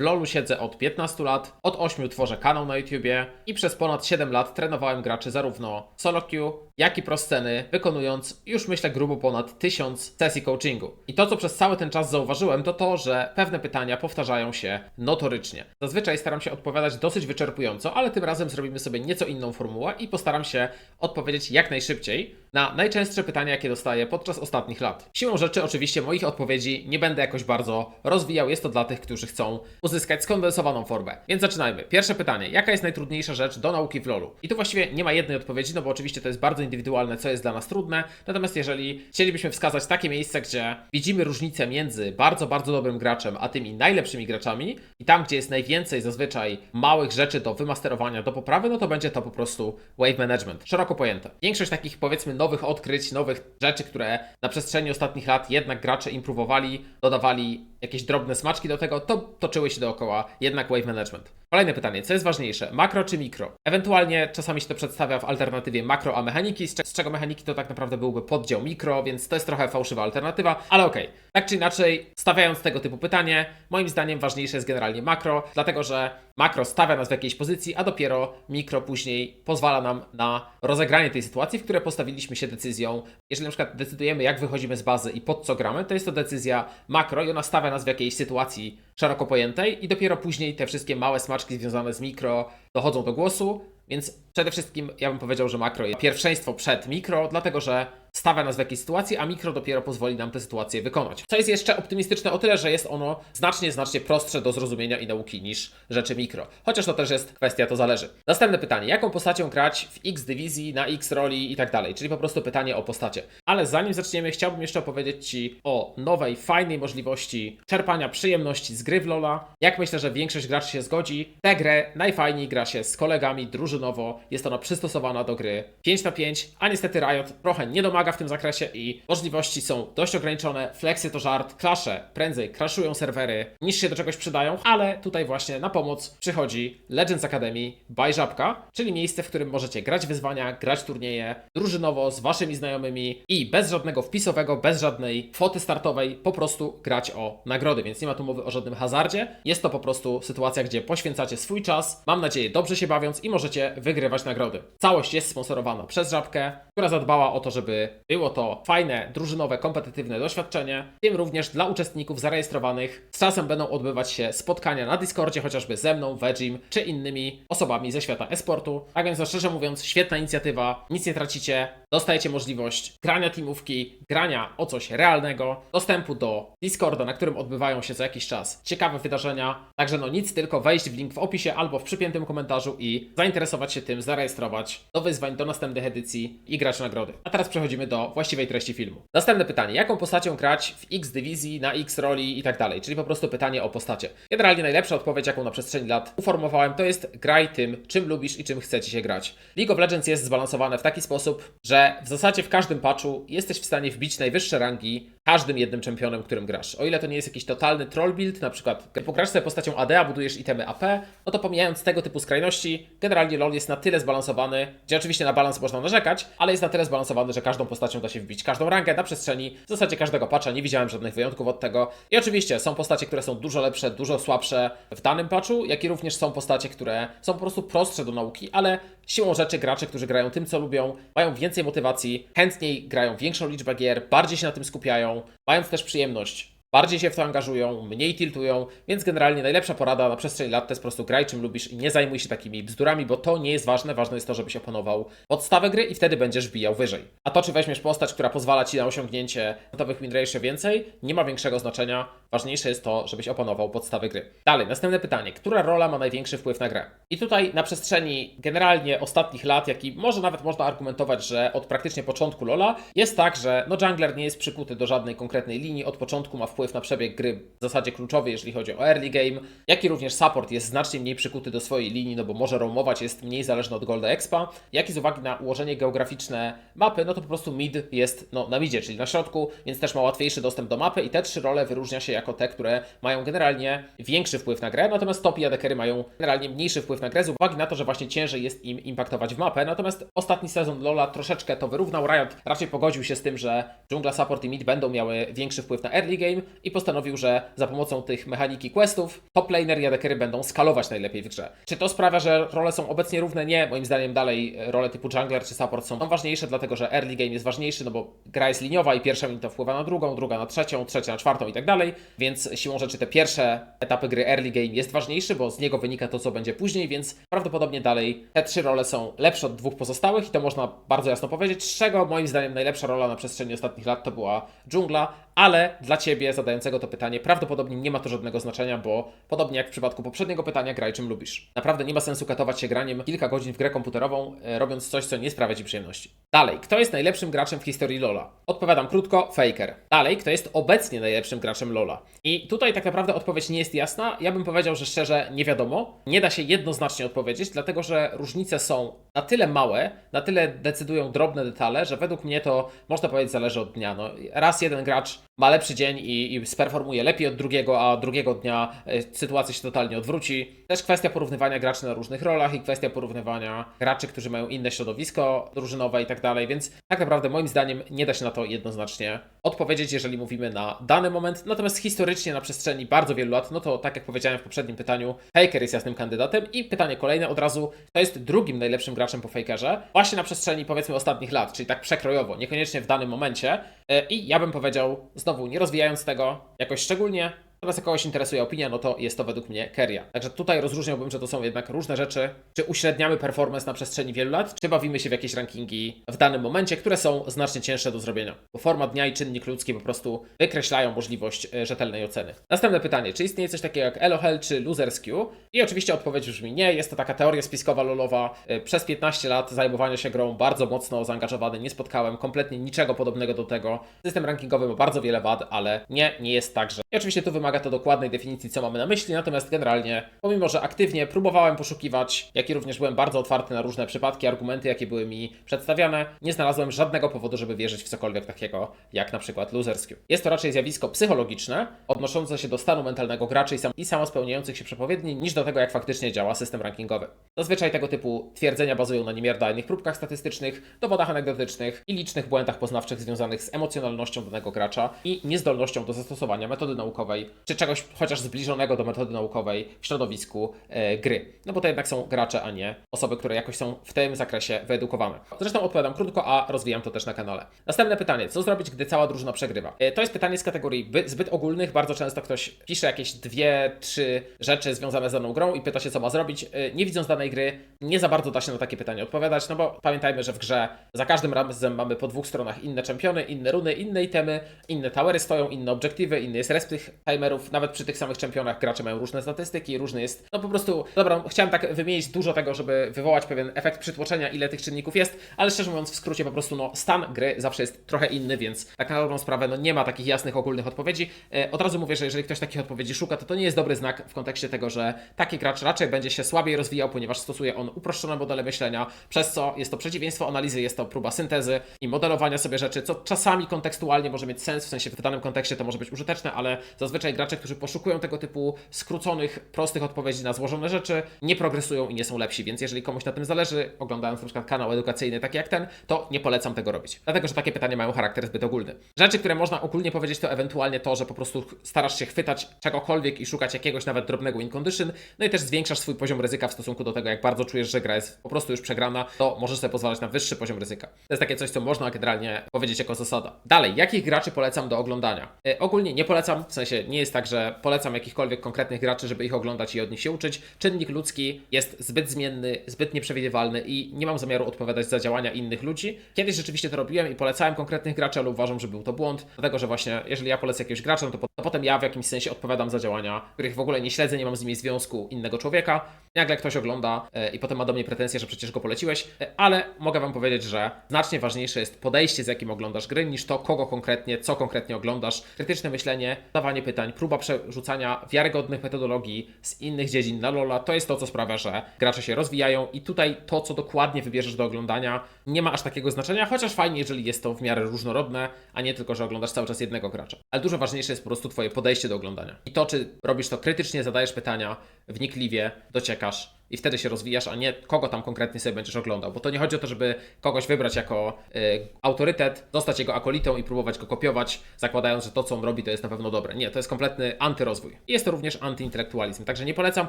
W LoLu siedzę od 15 lat, od 8 tworzę kanał na YouTubie i przez ponad 7 lat trenowałem graczy zarówno solo queue, jak i pro sceny, wykonując już myślę grubo ponad 1000 sesji coachingu. I to, co przez cały ten czas zauważyłem, to to, że pewne pytania powtarzają się notorycznie. Zazwyczaj staram się odpowiadać dosyć wyczerpująco, ale tym razem zrobimy sobie nieco inną formułę i postaram się odpowiedzieć jak najszybciej na najczęstsze pytania, jakie dostaję podczas ostatnich lat. Siłą rzeczy, oczywiście, moich odpowiedzi nie będę jakoś bardzo rozwijał. Jest to dla tych, którzy chcą uzyskać skondensowaną formę. Więc zaczynajmy. Pierwsze pytanie: jaka jest najtrudniejsza rzecz do nauki w LoLu? I tu właściwie nie ma jednej odpowiedzi, no bo oczywiście to jest bardzo indywidualne, co jest dla nas trudne. Natomiast jeżeli chcielibyśmy wskazać takie miejsce, gdzie widzimy różnicę między bardzo, bardzo dobrym graczem, a tymi najlepszymi graczami, i tam, gdzie jest najwięcej zazwyczaj małych rzeczy do wymasterowania, do poprawy, no to będzie to po prostu wave management, szeroko pojęte. Większość takich powiedzmy nowych odkryć, nowych rzeczy, które na przestrzeni ostatnich lat jednak gracze improwowali, dodawali jakieś drobne smaczki do tego, to toczyły się dookoła jednak wave management. Kolejne pytanie, co jest ważniejsze, makro czy mikro? Ewentualnie czasami się to przedstawia w alternatywie makro a mechaniki, z, cze- z czego mechaniki to tak naprawdę byłby poddział mikro, więc to jest trochę fałszywa alternatywa, ale okej. Tak czy inaczej, stawiając tego typu pytanie, moim zdaniem ważniejsze jest generalnie makro, dlatego że makro stawia nas w jakiejś pozycji, a dopiero mikro później pozwala nam na rozegranie tej sytuacji, w której postawiliśmy się decyzją. Jeżeli na przykład decydujemy, jak wychodzimy z bazy i pod co gramy, to jest to decyzja makro i ona stawia nas w jakiejś sytuacji szeroko pojętej i dopiero później te wszystkie małe smaczki związane z mikro dochodzą do głosu, więc przede wszystkim ja bym powiedział, że makro jest pierwszeństwo przed mikro, dlatego że stawia nas w jakiejś sytuacji, a mikro dopiero pozwoli nam tę sytuację wykonać. Co jest jeszcze optymistyczne o tyle, że jest ono znacznie, znacznie prostsze do zrozumienia i nauki niż rzeczy mikro. Chociaż to też jest kwestia, to zależy. Następne pytanie. Jaką postacią grać w X dywizji, na X roli i tak dalej? Czyli po prostu pytanie o postacie. Ale zanim zaczniemy, chciałbym jeszcze opowiedzieć Ci o nowej, fajnej możliwości czerpania przyjemności z gry w Lola. Jak myślę, że większość graczy się zgodzi, tę grę najfajniej gra się z kolegami drużynowo. Jest ona przystosowana do gry 5 na 5, a niestety Riot trochę nie domaga w tym zakresie i możliwości są dość ograniczone. Flexy to żart, klasze prędzej crashują serwery niż się do czegoś przydają, ale tutaj właśnie na pomoc przychodzi Legends Academy by Żabka, czyli miejsce, w którym możecie grać wyzwania, grać turnieje drużynowo z waszymi znajomymi i bez żadnego wpisowego, bez żadnej kwoty startowej, po prostu grać o nagrody, więc nie ma tu mowy o żadnym hazardzie. Jest to po prostu sytuacja, gdzie poświęcacie swój czas, mam nadzieję dobrze się bawiąc i możecie wygrywać nagrody. Całość jest sponsorowana przez Żabkę, która zadbała o to, żeby było to fajne, drużynowe, kompetytywne doświadczenie, w tym również dla uczestników zarejestrowanych. Z czasem będą odbywać się spotkania na Discordzie, chociażby ze mną, Vegim, czy innymi osobami ze świata e-sportu. Tak więc, no, szczerze mówiąc, świetna inicjatywa, nic nie tracicie, dostajecie możliwość grania teamówki, grania o coś realnego, dostępu do Discorda, na którym odbywają się co jakiś czas ciekawe wydarzenia. Także no nic, tylko wejść w link w opisie albo w przypiętym komentarzu i zainteresować się tym, zarejestrować do wyzwań, do następnych edycji i grać nagrody. A teraz przechodzimy do właściwej treści filmu. Następne pytanie. Jaką postacią grać w X dywizji, na X roli i tak dalej? Czyli po prostu pytanie o postacie. Generalnie najlepsza odpowiedź, jaką na przestrzeni lat uformowałem, to jest graj tym, czym lubisz i czym chcecie się grać. League of Legends jest zbalansowane w taki sposób, że w zasadzie w każdym patchu jesteś w stanie wbić najwyższe rangi każdym jednym czempionem, którym grasz. O ile to nie jest jakiś totalny troll build, na przykład pograsz sobie postacią AD, a budujesz itemy AP, no to pomijając tego typu skrajności, generalnie LoL jest na tyle zbalansowany, gdzie oczywiście na balans można narzekać, ale jest na tyle zbalansowany, że każdą postacią da się wbić każdą rangę na przestrzeni w zasadzie każdego patcha, nie widziałem żadnych wyjątków od tego. I oczywiście są postacie, które są dużo lepsze, dużo słabsze w danym patchu, jak i również są postacie, które są po prostu prostsze do nauki, ale siłą rzeczy gracze, którzy grają tym, co lubią, mają więcej motywacji, chętniej grają większą liczbę gier, bardziej się na tym skupiają, mając też przyjemność bardziej się w to angażują, mniej tiltują, więc generalnie najlepsza porada na przestrzeni lat to jest po prostu graj czym lubisz i nie zajmuj się takimi bzdurami, bo to nie jest ważne, ważne jest to, żebyś opanował podstawę gry i wtedy będziesz wbijał wyżej. A to, czy weźmiesz postać, która pozwala Ci na osiągnięcie gotowych win ratio więcej, nie ma większego znaczenia, ważniejsze jest to, żebyś opanował podstawy gry. Dalej, następne pytanie, która rola ma największy wpływ na grę? I tutaj na przestrzeni generalnie ostatnich lat, jak i może nawet można argumentować, że od praktycznie początku LoLa, jest tak, że no jungler nie jest przykuty do żadnej konkretnej linii, od początku ma wpływ na przebieg gry w zasadzie kluczowy, jeżeli chodzi o early game, jak i również support jest znacznie mniej przykuty do swojej linii, no bo może roamować, jest mniej zależny od Golda Expa, jak i z uwagi na ułożenie geograficzne mapy, no to po prostu mid jest no, na midzie, czyli na środku, więc też ma łatwiejszy dostęp do mapy i te trzy role wyróżnia się jako te, które mają generalnie większy wpływ na grę, natomiast top i adekery mają generalnie mniejszy wpływ na grę z uwagi na to, że właśnie ciężej jest im impaktować w mapę, natomiast ostatni sezon LoLa troszeczkę to wyrównał, Riot raczej pogodził się z tym, że dżungla, support i mid będą miały większy wpływ na early game, i postanowił, że za pomocą tych mechaniki questów top laner i AD będą skalować najlepiej w grze. Czy to sprawia, że role są obecnie równe? Nie, moim zdaniem dalej role typu jungler czy support są ważniejsze, dlatego że early game jest ważniejszy, no bo gra jest liniowa i pierwsza minuta wpływa na drugą, druga na trzecią, trzecia na czwartą i tak dalej, więc siłą rzeczy te pierwsze etapy gry early game jest ważniejszy, bo z niego wynika to, co będzie później, więc prawdopodobnie dalej te trzy role są lepsze od dwóch pozostałych i to można bardzo jasno powiedzieć, z czego moim zdaniem najlepsza rola na przestrzeni ostatnich lat to była dżungla, ale dla Ciebie zadającego to pytanie prawdopodobnie nie ma to żadnego znaczenia, bo podobnie jak w przypadku poprzedniego pytania, graj czym lubisz. Naprawdę nie ma sensu katować się graniem kilka godzin w grę komputerową, e, robiąc coś, co nie sprawia Ci przyjemności. Dalej, kto jest najlepszym graczem w historii LoLa? Odpowiadam krótko, Faker. Dalej, kto jest obecnie najlepszym graczem LoLa? I tutaj tak naprawdę odpowiedź nie jest jasna. Ja bym powiedział, że szczerze nie wiadomo. Nie da się jednoznacznie odpowiedzieć, dlatego że różnice są na tyle małe, na tyle decydują drobne detale, że według mnie to można powiedzieć zależy od dnia. No, raz jeden gracz ma lepszy dzień i, i sperformuje lepiej od drugiego, a drugiego dnia e, sytuacja się totalnie odwróci. Też kwestia porównywania graczy na różnych rolach i kwestia porównywania graczy, którzy mają inne środowisko drużynowe i tak dalej, więc tak naprawdę moim zdaniem nie da się na to jednoznacznie odpowiedzieć, jeżeli mówimy na dany moment. Natomiast historycznie na przestrzeni bardzo wielu lat, no to tak jak powiedziałem w poprzednim pytaniu, Faker jest jasnym kandydatem i pytanie kolejne od razu, to jest drugim najlepszym graczem po Fakerze, właśnie na przestrzeni powiedzmy ostatnich lat, czyli tak przekrojowo, niekoniecznie w danym momencie. E, I ja bym powiedział, znowu nie rozwijając tego jakoś szczególnie, Natomiast jak kogoś interesuje opinia, no to jest to według mnie Keria. Także tutaj rozróżniałbym, że to są jednak różne rzeczy. Czy uśredniamy performance na przestrzeni wielu lat, czy bawimy się w jakieś rankingi w danym momencie, które są znacznie cięższe do zrobienia. Bo forma dnia i czynnik ludzki po prostu wykreślają możliwość e, rzetelnej oceny. Następne pytanie. Czy istnieje coś takiego jak Elohel czy Losers Q? I oczywiście odpowiedź brzmi nie. Jest to taka teoria spiskowa lolowa. E, Przez 15 lat zajmowania się grą bardzo mocno zaangażowany. Nie spotkałem kompletnie niczego podobnego do tego. System rankingowy ma bardzo wiele wad, ale nie, nie jest tak, że... Oczywiście tu wymaga to dokładnej definicji, co mamy na myśli, natomiast generalnie, pomimo że aktywnie próbowałem poszukiwać, jak i również byłem bardzo otwarty na różne przypadki, argumenty, jakie były mi przedstawiane, nie znalazłem żadnego powodu, żeby wierzyć w cokolwiek takiego, jak na przykład loserskie. Jest to raczej zjawisko psychologiczne, odnoszące się do stanu mentalnego graczy i, sam, i samospełniających się przepowiedni, niż do tego, jak faktycznie działa system rankingowy. Zazwyczaj tego typu twierdzenia bazują na niemiarodajnych próbkach statystycznych, dowodach anegdotycznych i licznych błędach poznawczych związanych z emocjonalnością danego gracza i niezdolnością do zastosowania metody naukowej, czy czegoś chociaż zbliżonego do metody naukowej w środowisku e, gry. No bo to jednak są gracze, a nie osoby, które jakoś są w tym zakresie wyedukowane. Zresztą odpowiadam krótko, a rozwijam to też na kanale. Następne pytanie. Co zrobić, gdy cała drużyna przegrywa? E, to jest pytanie z kategorii by- zbyt ogólnych. Bardzo często ktoś pisze jakieś dwie, trzy rzeczy związane z daną grą i pyta się, co ma zrobić. E, nie widząc danej gry, nie za bardzo da się na takie pytanie odpowiadać, no bo pamiętajmy, że w grze za każdym razem mamy po dwóch stronach inne czempiony, inne runy, inne itemy, inne towery stoją, inne obiektywy, inny jest resp tych timerów. Nawet przy tych samych czempionach gracze mają różne statystyki, różny jest, no po prostu, dobra, chciałem tak wymienić dużo tego, żeby wywołać pewien efekt przytłoczenia, ile tych czynników jest, ale szczerze mówiąc, w skrócie po prostu, no, stan gry zawsze jest trochę inny, więc tak na dobrą sprawę, no nie ma takich jasnych, ogólnych odpowiedzi. E, od razu mówię, że jeżeli ktoś takich odpowiedzi szuka, to to nie jest dobry znak w kontekście tego, że taki gracz raczej będzie się słabiej rozwijał, ponieważ stosuje on uproszczone modele myślenia, przez co jest to przeciwieństwo analizy, jest to próba syntezy i modelowania sobie rzeczy, co czasami kontekstualnie może mieć sens, w sensie w danym kontekście to może być użyteczne, ale zazwyczaj gracze, którzy poszukują tego typu skróconych, prostych odpowiedzi na złożone rzeczy, nie progresują i nie są lepsi, więc jeżeli komuś na tym zależy, oglądając na przykład kanał edukacyjny taki jak ten, to nie polecam tego robić. Dlatego, że takie pytania mają charakter zbyt ogólny. Rzeczy, które można ogólnie powiedzieć, to ewentualnie to, że po prostu starasz się chwytać czegokolwiek i szukać jakiegoś nawet drobnego win condition, no i też zwiększasz swój poziom ryzyka w stosunku do tego, jak bardzo czujesz, że gra jest po prostu już przegrana, to możesz sobie pozwalać na wyższy poziom ryzyka. To jest takie coś, co można generalnie powiedzieć jako zasada. Dalej, jakich graczy polecam do oglądania? E, ogólnie nie polecam, w sensie nie jest tak, że polecam jakichkolwiek konkretnych graczy, żeby ich oglądać i od nich się uczyć. Czynnik ludzki jest zbyt zmienny, zbyt nieprzewidywalny i nie mam zamiaru odpowiadać za działania innych ludzi. Kiedyś rzeczywiście to robiłem i polecałem konkretnych graczy, ale uważam, że był to błąd, dlatego że właśnie jeżeli ja polecę jakiegoś gracza, no to, po- to potem ja w jakimś sensie odpowiadam za działania, których w ogóle nie śledzę, nie mam z nimi związku innego człowieka. Nagle ktoś ogląda e, i potem ma do mnie pretensje, że przecież go poleciłeś, e, ale mogę Wam powiedzieć, że znacznie ważniejsze jest podejście, z jakim oglądasz gry, niż to, kogo konkretnie, co konkretnie oglądasz. Krytyczne myślenie, zadawanie pytań, próba przerzucania wiarygodnych metodologii z innych dziedzin na LoLa, to jest to, co sprawia, że gracze się rozwijają i tutaj to, co dokładnie wybierzesz do oglądania, nie ma aż takiego znaczenia, chociaż fajnie, jeżeli jest to w miarę różnorodne, a nie tylko, że oglądasz cały czas jednego gracza. Ale dużo ważniejsze jest po prostu Twoje podejście do oglądania. I to, czy robisz to krytycznie, zadajesz pytania, wnikliwie, dociekasz, i wtedy się rozwijasz, a nie kogo tam konkretnie sobie będziesz oglądał. Bo to nie chodzi o to, żeby kogoś wybrać jako y, autorytet, zostać jego akolitą i próbować go kopiować, zakładając, że to, co on robi, to jest na pewno dobre. Nie, to jest kompletny antyrozwój. I jest to również antyintelektualizm. Także nie polecam,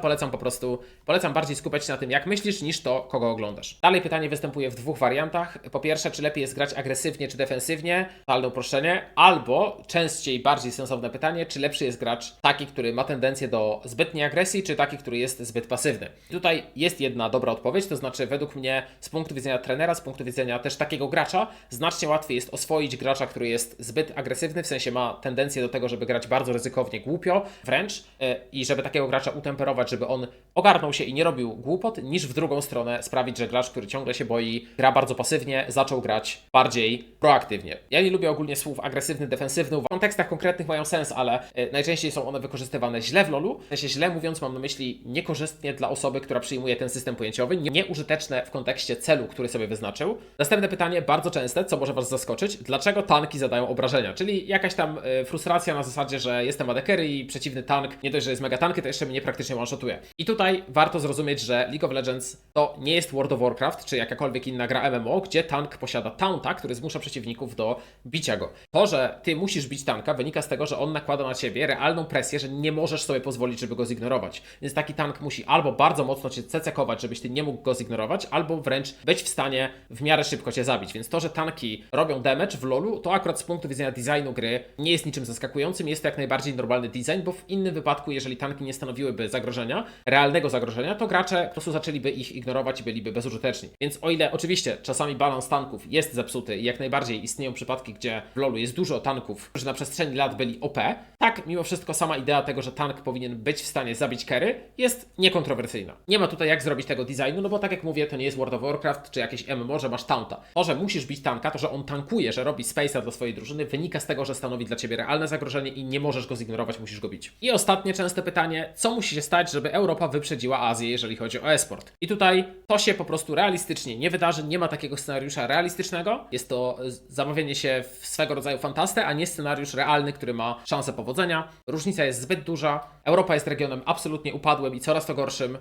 polecam po prostu, polecam bardziej skupiać się na tym, jak myślisz, niż to, kogo oglądasz. Dalej pytanie występuje w dwóch wariantach. Po pierwsze, czy lepiej jest grać agresywnie, czy defensywnie? Totalne uproszczenie. Albo częściej, bardziej sensowne pytanie, czy lepszy jest gracz taki, który ma tendencję do zbytniej agresji, czy taki, który jest zbyt pasywny? Tutaj jest jedna dobra odpowiedź, to znaczy według mnie z punktu widzenia trenera, z punktu widzenia też takiego gracza, znacznie łatwiej jest oswoić gracza, który jest zbyt agresywny, w sensie ma tendencję do tego, żeby grać bardzo ryzykownie, głupio wręcz e, i żeby takiego gracza utemperować, żeby on ogarnął się i nie robił głupot, niż w drugą stronę sprawić, że gracz, który ciągle się boi, gra bardzo pasywnie, zaczął grać bardziej proaktywnie. Ja nie lubię ogólnie słów agresywny, defensywny, w kontekstach konkretnych mają sens, ale e, najczęściej są one wykorzystywane źle w LoLu. W sensie źle mówiąc mam na myśli niekorzystnie dla osoby, która przyjmuje ten system pojęciowy, nie- nieużyteczne w kontekście celu, który sobie wyznaczył. Następne pytanie, bardzo częste, co może Was zaskoczyć, dlaczego tanki zadają obrażenia? Czyli jakaś tam e, frustracja na zasadzie, że jestem AD carry i przeciwny tank, nie dość, że jest mega tanky, to jeszcze mnie praktycznie one-shotuje. I tutaj warto zrozumieć, że League of Legends to nie jest World of Warcraft, czy jakakolwiek inna gra MMO, gdzie tank posiada taunta, który zmusza przeciwników do bicia go. To, że ty musisz bić tanka, wynika z tego, że on nakłada na ciebie realną presję, że nie możesz sobie pozwolić, żeby go zignorować. Więc taki tank musi albo bardzo mocno cię cecekować, żebyś ty nie mógł go zignorować, albo wręcz być w stanie w miarę szybko cię zabić. Więc to, że tanki robią damage w LoLu, to akurat z punktu widzenia designu gry nie jest niczym zaskakującym, jest to jak najbardziej normalny design, bo w innym wypadku, jeżeli tanki nie stanowiłyby zagrożenia, realnego zagrożenia, to gracze po prostu zaczęliby ich ignorować i byliby bezużyteczni. Więc o ile oczywiście czasami balans tanków jest zepsuty i jak najbardziej istnieją przypadki, gdzie w LoLu jest dużo tanków, którzy na przestrzeni lat byli OP, tak mimo wszystko sama idea tego, że tank powinien być w stanie zabić carry jest niekontrowersyjna. Nie ma tutaj jak zrobić tego designu, no bo tak jak mówię, to nie jest World of Warcraft czy jakieś MMO, że masz taunta. To, że musisz bić tanka, to, że on tankuje, że robi space'a dla swojej drużyny, wynika z tego, że stanowi dla ciebie realne zagrożenie i nie możesz go zignorować, musisz go bić. I ostatnie częste pytanie, co musi się stać, żeby Europa wyprzedziła Azję, jeżeli chodzi o e-sport? I tutaj to się po prostu realistycznie nie wydarzy, nie ma takiego scenariusza realistycznego. Jest to e, zamawianie się w swego rodzaju fantastę, a nie scenariusz realny, który ma szansę powodzenia. Różnica jest zbyt duża. Europa jest regionem absolutnie upadłym i coraz to gorszym,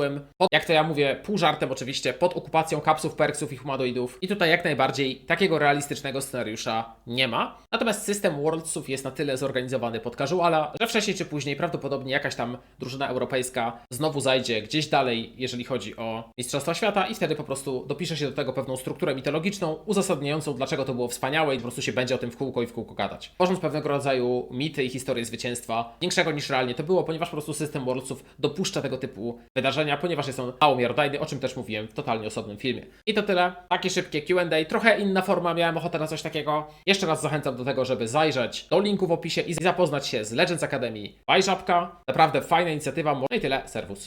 przegniłym, pod, jak to ja mówię, pół żartem oczywiście, pod okupacją kapsów, perksów i humanoidów. I tutaj jak najbardziej takiego realistycznego scenariusza nie ma. Natomiast system Worldsów jest na tyle zorganizowany pod casuala, że wcześniej czy później prawdopodobnie jakaś tam drużyna europejska znowu zajdzie gdzieś dalej, jeżeli chodzi o Mistrzostwa Świata i wtedy po prostu dopisze się do tego pewną strukturę mitologiczną, uzasadniającą, dlaczego to było wspaniałe i po prostu się będzie o tym w kółko i w kółko gadać. Tworząc pewnego rodzaju mity i historię zwycięstwa, większego niż realnie to było, ponieważ po prostu system Worldsów dopuszcza tego typu wydarzenia, ponieważ jest on mało miarodajny, o czym też mówiłem w totalnie osobnym filmie. I to tyle. Takie szybkie Q&A, trochę inna forma, miałem ochotę na coś takiego. Jeszcze raz zachęcam do tego, żeby zajrzeć do linku w opisie i zapoznać się z Legends Academy Bajżabka. Naprawdę fajna inicjatywa. No i tyle, serwus.